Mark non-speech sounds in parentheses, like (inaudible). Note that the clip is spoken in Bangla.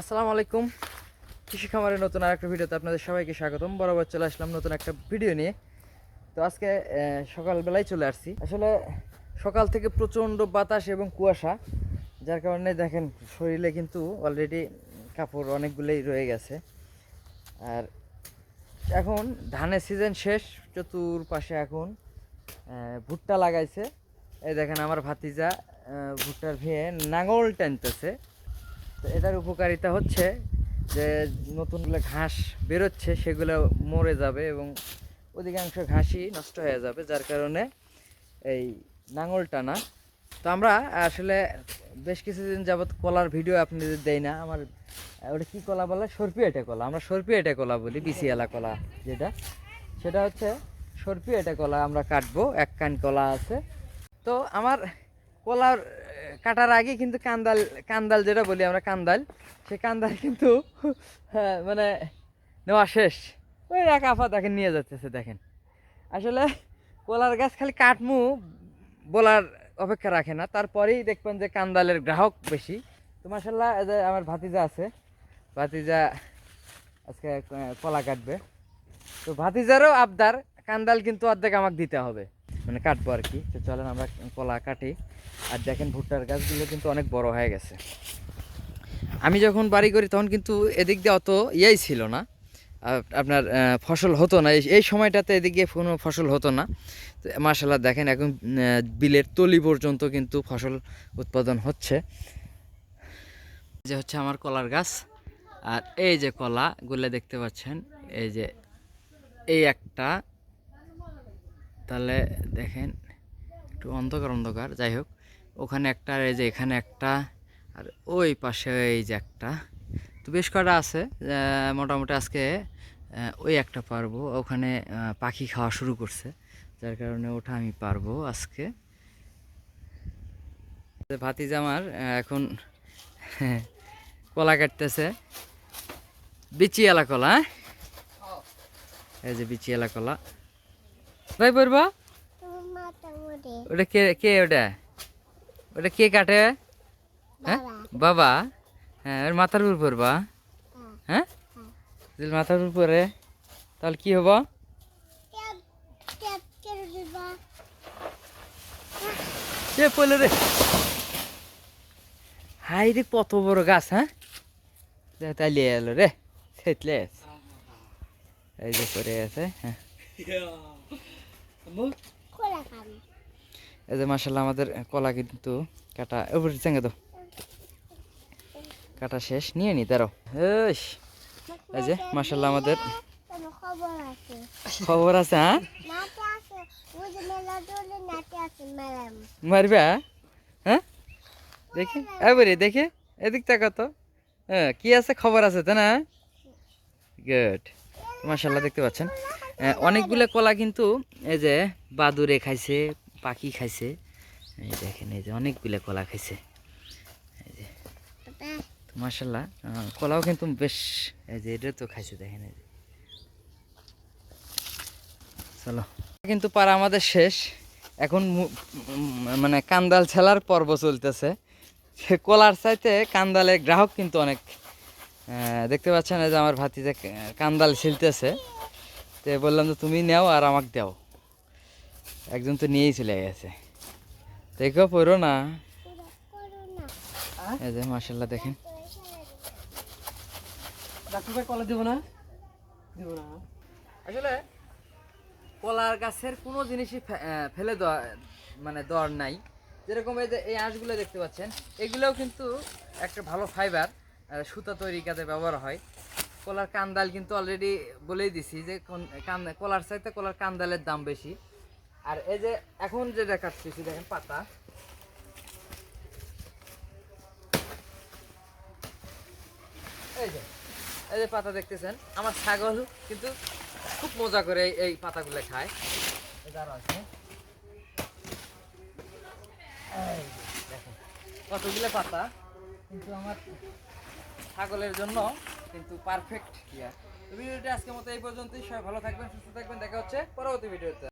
আসসালামু আলাইকুম। কৃষি খামারের নতুন আর একটা ভিডিওতে আপনাদের সবাইকে স্বাগতম। বরাবর চলে আসলাম নতুন একটা ভিডিও নিয়ে। তো আজকে সকালবেলায় চলে আসছি। আসলে সকাল থেকে প্রচণ্ড বাতাস এবং কুয়াশা, যার কারণে দেখেন শরীরে কিন্তু অলরেডি কাপড় অনেকগুলোই রয়ে গেছে। আর এখন ধানের সিজন শেষ, চতুর্পাশে এখন ভুট্টা লাগাইছে। এই দেখেন আমার ভাতিজা ভুট্টার ভিয়ে নাঙল টানতেছে। তো এটার উপকারিতা হচ্ছে যে নতুনগুলো ঘাস বেরোচ্ছে সেগুলো মরে যাবে এবং অধিকাংশ ঘাসই নষ্ট হয়ে যাবে, যার কারণে এই নাঙল টানা। তো আমরা আসলে বেশ কিছুদিন যাবৎ কলার ভিডিও আপনাদের দেই না, আমার, ওটা কী কলা বলে? সরপিয়াটে কলা। আমরা সরপিয়াটে কলা বলি, বিসিয়ালা কলা যেটা। সেটা হচ্ছে সরপিয়াটে কলা আমরা কাটবো, এক কান কলা আছে। তো আমার কলার কাটার আগে কিন্তু কান্দাল কান্দাল যেটা বলি আমরা কান্দাল সে কান্দাল কিন্তু হ্যাঁ, মানে নেওয়া শেষ। ওই এক আফা দেখেন নিয়ে যাচ্ছে দেখেন। আসলে কলার গাছ খালি কাটমু বলার অপেক্ষা রাখে না। তারপরেই দেখবেন যে কান্দালের গ্রাহক বেশি। তো মাসাল্লাহ যে আমার ভাতিজা আছে ভাতিজা আজকে কলা কাটবে। তো ভাতিজারও আবদার কান্দাল কিন্তু অর্ধেক আমাকে দিতে হবে। মানে কাটবো আর কি। তো চলেন আমরা কলা কাটি। আর দেখেন ভুট্টার গাছগুলো কিন্তু অনেক বড় হয়ে গেছে। আমি যখন বাড়ি করি তখন কিন্তু এদিক দিয়ে অত ইয়েই ছিল না। আপ- আপনার ফসল হতো না। এই- সময়টাতে এদিক কোনো ফসল হতো না। তো মার্শাল্লাহ দেখেন এখন বিলের তলি পর্যন্ত কিন্তু ফসল উৎপাদন হচ্ছে। যে হচ্ছে আমার কলার গাছ। আর এই যে কলাগুলো দেখতে পাচ্ছেন, এই যে, এই একটা তাহলে দেখেন একটু অন্ধকার অন্ধকার। যাই হোক ওখানে একটা আর এই যে এখানে একটা আর ওই পাশে এই যে একটা। তো বেশ কটা আছে? মোটামুটি আজকে ওই একটা পারব। ওখানে পাখি খাওয়া শুরু করছে যার কারণে ওটা আমি পারব আজকে। ভাতিজা আমার আহ, এখন (laughs) কলা কাটতেছে। বিচিয়ালা কলা হ্যাঁ? এই যে বিচিয়ালা কলা। ভাই পড়বা ওটা কে কে ওটা ওটা কে কাটে হ্যাঁ বাবা হ্যাঁ ওর মাথার উপর পড়বা হ্যাঁ যদি মাথার উপর পরে তাহলে কি হব এ পড়ল রে হাই রে কত বড় গাছ হ্যাঁ তাইলে এলো রে সেতলে এই যে পরে আছে হ্যাঁ এই যে মাসাল্লাহ আমাদের কলা কিন্তু কাটা উপরে চেঙ্গে দাও। কাটা শেষ নিয়ে নি তারও এই যে মাসাল্লাহ আমাদের খবর আছে? হ্যাঁ? মারবে হ্যাঁ? দেখি এবারে দেখি এদিক তাকা তো হ্যাঁ কি আছে খবর আছে তাই না? গুড। মাসাল্লাহ দেখতে পাচ্ছেন। অনেকগুলো কলা কিন্তু এই যে বাদুরে খাইছে, পাখি খাইছে। এই দেখেন, এই যে অনেকগুলো কলা খাইছে। এই যে মাসাল্লাহ কলাও কিন্তু বেশ, এই যে এটা তো খাইছে, দেখেন এই যে। চলো। কিন্তু পারা আমাদের শেষ। এখন মানে কান্দাল ছেলার পর্ব চলতেছে। কলার চাইতে কান্দালে গ্রাহক কিন্তু অনেক দেখতে পাচ্ছেন যে আমার ভাতিজা কান্দাল ছিলতেছে। তো বললাম যে, তুমি নেও আর আমাকে দাও। একজন তো নিয়েই চলে গেছে। দেখো, পড়ো না। এই যে মাসাল্লাহ দেখেন। কলা দেবো না? দেবো না আসলে কলার গাছের কোনো জিনিসই ফেলে দেওয়া মানে দেওয়ার নাই। যেরকম এই যে, এই আঁশগুলো দেখতে পাচ্ছেন, এগুলোও কিন্তু একটা ভালো ফাইবার সুতা তৈরি কাজে ব্যবহার হয়। কলার কান্দাল কিন্তু অলরেডি বলেই দিছি যে কলার চাইতে কলার কান্দালের দাম বেশি। আর এই যে এখন যেটা কাটতেছি দেখেন পাতা। এই যে এই যে পাতা দেখতেছেন, আমার ছাগল কিন্তু খুব মজা করে এই- পাতাগুলো খায়। যে কতগুলো পাতা। কিন্তু আমার ছাগলের জন্য কিন্তু পারফেক্ট ভিডিওটি আজকের মতো এই পর্যন্তই। সবাই ভালো থাকবেন, সুস্থ থাকবেন। দেখা হচ্ছে পরবর্তী ভিডিওতে।